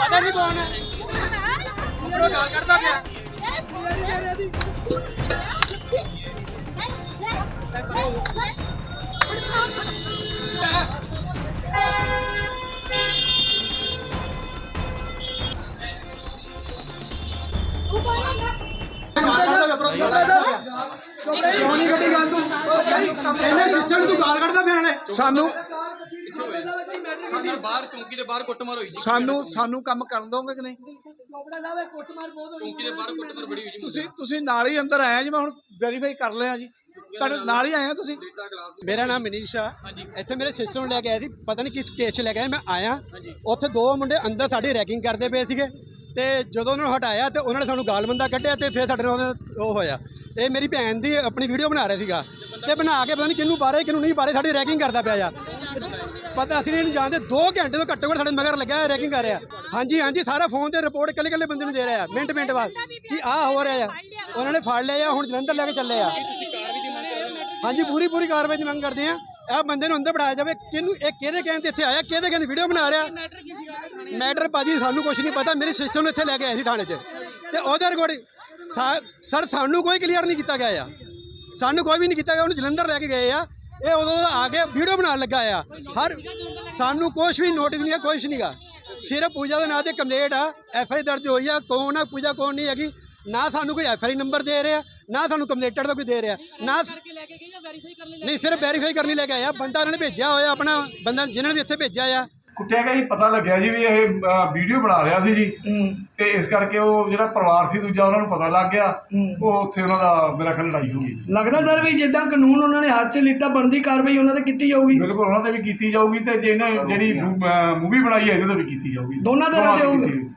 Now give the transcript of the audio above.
ਪਤਾ ਨਹੀਂ ਕੌਣ ਹੈ। ਉੱਪਰੋਂ ਗਾਲ ਕੱਢਦਾ ਪਿਆ। ਨਹੀਂ ਦੇ ਰਿਹਾ ਦੀ ਕਿਉਂ ਸਾਨੂੰ ਬਾਹਰ ਚੌਂਕੀ ਦੇ ਬਾਹਰ ਕੁੱਟਮਾਰ ਹੋਈ ਸੀ। ਸਾਨੂੰ ਸਾਨੂੰ ਕੰਮ ਕਰਨ ਦੋਗੇ ਕਿ ਨਹੀਂ? ਚੋਪੜਾ ਸਾਹਿਬ ਇਹ ਕੁੱਟਮਾਰ ਬਹੁਤ ਹੋਈ। ਚੌਂਕੀ ਦੇ ਬਾਹਰ ਕੁੱਟਮਾਰ ਬੜੀ ਹੋਈ ਜੀ ਤੁਸੀਂ ਤੁਸੀਂ ਨਾਲ ਹੀ ਅੰਦਰ ਆਏ ਆ ਜੀ ਮੈਂ ਹੁਣ ਵੈਰੀਫਾਈ ਕਰ ਲਿਆ ਜੀ। ਤੁਹਾਡੇ ਨਾਲ ਹੀ ਆਏ ਆ ਤੁਸੀਂ? ਮੇਰਾ ਨਾਮ ਮਨੀਸ਼ ਆ। ਇੱਥੇ ਮੇਰੇ ਸਿਸਟਰ ਨੂੰ ਲੈ ਕੇ ਆਏ ਸੀ ਪਤਾ ਨਹੀਂ ਕਿਸ ਕੇਸ 'ਚ ਲੈ ਕੇ ਮੈਂ ਆਇਆ। ਉੱਥੇ ਦੋ ਮੁੰਡੇ ਅੰਦਰ ਸਾਡੀ ਰੈਕਿੰਗ ਕਰਦੇ ਪਏ ਸੀਗੇ ਤੇ ਜਦੋਂ ਉਹਨਾਂ ਨੂੰ ਹਟਾਇਆ ਤੇ ਉਹਨਾਂ ਨੇ ਸਾਨੂੰ ਗਾਲਮੰਦਾ ਕੱਢਿਆ ਤੇ ਫਿਰ ਸਾਡੇ ਨਾਲ ਉਹਨੇ ਉਹ ਹੋਇਆ। ਇਹ ਮੇਰੀ ਭੈਣ ਦੀ ਆਪਣੀ ਵੀਡੀਓ ਬਣਾ ਰਿਹਾ ਸੀਗਾ। ਤੇ ਬਣਾ ਕੇ ਪਤਾ ਨਹੀਂ ਕਿਹਨੂੰ ਬਾਰੇ ਕਿਹਨੂੰ ਨਹੀਂ ਬਾਰੇ ਸਾਡੀ ਰੈਕਿੰਗ ਕਰਦਾ ਪਿਆ ਆ। ਪਤਾ ਅਸੀਂ ਇਹਨੂੰ ਜਾਣਦੇ 2 ਘੰਟੇ ਤੋਂ ਘੱਟੋ ਘੱਟ ਸਾਡੇ ਮਗਰ ਲੱਗਾ ਰੈਕਿੰਗ ਕਰ ਰਿਹਾ। ਹਾਂਜੀ ਹਾਂਜੀ, ਸਾਰਾ ਫੋਨ ਤੇ ਰਿਪੋਰਟ ਇਕੱਲੇ ਇਕੱਲੇ ਬੰਦੇ ਨੂੰ ਦੇ ਰਿਹਾ, ਮਿੰਟ ਮਿੰਟ ਬਾਅਦ, ਕਿ ਆਹ ਹੋ ਰਿਹਾ ਆ। ਉਹਨਾਂ ਨੇ ਫੜ ਲਿਆ ਆ ਹੁਣ ਜਲੰਧਰ ਲੈ ਕੇ ਚੱਲੇ ਆ। ਹਾਂਜੀ, ਪੂਰੀ ਪੂਰੀ ਕਾਰਵਾਈ ਦੀ ਮੰਗ ਕਰਦੇ ਆ। ਇਹ ਬੰਦੇ ਨੂੰ ਅੰਦਰ ਬਿਠਾਇਆ ਜਾਵੇ, ਕਿਹਨੂੰ, ਇਹ ਕਿਹਦੇ ਕਹਿਣ ਤੇ ਇੱਥੇ ਆਇਆ, ਕਿਹਦੇ ਕਹਿਣ ਵੀਡੀਓ ਬਣਾ ਰਿਹਾ? ਮੈਟਰ ਭਾਜੀ, ਸਾਨੂੰ ਕੁਝ ਨਹੀਂ ਪਤਾ, ਮੇਰੇ ਸਿਸਟਰ ਨੂੰ ਇੱਥੇ ਲੈ ਕੇ ਆਏ ਸੀ ਥਾਣੇ 'ਚ। ਤੇ ਉਹਦੇ ਰਿਕਾਰਡਿੰਗ ਸਰ, ਸਾਨੂੰ ਕੋਈ ਕਲੀਅਰ ਨਹੀਂ ਕੀਤਾ ਗਿਆ ਆ। ਸਾਨੂੰ ਕੋਈ ਵੀ ਨਹੀਂ ਕੀਤਾ ਗਿਆ, ਉਹਨੂੰ ਜਲੰਧਰ ਲੈ ਕੇ ਗਏ ਆ। ਇਹ ਉਦੋਂ ਦਾ ਆ ਕੇ ਵੀਡੀਓ ਬਣਾਉਣ ਲੱਗਾ ਆ। ਹਰ ਸਾਨੂੰ ਕੁਝ ਵੀ ਨੋਟਿਸ ਨਹੀਂ ਆ ਕੁਝ ਨਹੀਂਗਾ ਸਿਰਫ ਪੂਜਾ ਦੇ ਨਾਂ ਤੇ ਕੰਪਲੇਂਟ ਆ ਐਫ ਆਈ ਦਰਜ ਹੋਈ ਆ ਕੌਣ ਆ ਪੂਜਾ ਕੌਣ ਨਹੀਂ ਹੈਗੀ। ਨਾ ਸਾਨੂੰ ਕੋਈ ਐਫ ਆਈ ਨੰਬਰ ਦੇ ਰਿਹਾ ਨਾ ਸਾਨੂੰ ਕੰਪਲੇਂਟਰ ਦਾ ਕੋਈ ਦੇ ਰਿਹਾ। ਨਾ ਨਹੀਂ ਸਿਰਫ ਵੈਰੀਫਾਈ ਕਰਨ ਲਈ ਲੈ ਕੇ ਆਇਆ ਬੰਦਾ ਉਹਨਾਂ ਨੇ ਭੇਜਿਆ ਹੋਇਆ ਆਪਣਾ ਬੰਦਾ ਜਿਨ੍ਹਾਂ ਨੇ ਵੀ ਇੱਥੇ ਭੇਜਿਆ ਆ। ਕੁੱਟਿਆ ਗਿਆ ਜੀ ਪਤਾ ਲੱਗਿਆ ਜੀ ਵੀ ਇਹ ਵੀਡੀਓ ਬਣਾ ਰਿਹਾ ਸੀ ਜੀ। ਤੇ ਇਸ ਕਰਕੇ ਉਹ ਜਿਹੜਾ ਪਰਿਵਾਰ ਸੀ ਦੂਜਾ ਉਹਨਾਂ ਨੂੰ ਪਤਾ ਲੱਗ ਗਿਆ। ਉਹ ਉੱਥੇ ਉਹਨਾਂ ਦਾ ਮੇਰਾ ਖਿਆਲ ਲੜਾਈ ਹੋ ਗਈ। ਲੱਗਦਾ ਸਰ ਵੀ ਜਿੱਦਾਂ ਕਾਨੂੰਨ ਉਹਨਾਂ ਨੇ ਹੱਥ 'ਚ ਲਿੱਤਾ ਬਣਦੀ ਕਾਰਵਾਈ ਉਹਨਾਂ ਤੇ ਕੀਤੀ ਜਾਊਗੀ? ਬਿਲਕੁਲ ਉਹਨਾਂ ਤੇ ਵੀ ਕੀਤੀ ਜਾਊਗੀ ਤੇ ਜੇ ਇਹਨਾਂ ਜਿਹੜੀ ਮੂਵੀ ਬਣਾਈ ਹੈ ਇਹਦੇ ਤੇ ਵੀ ਕੀਤੀ ਜਾਊਗੀ। ਦੋਨਾਂ ਤਰ੍ਹਾਂ ਤੇ ਹੋਊਗੀ।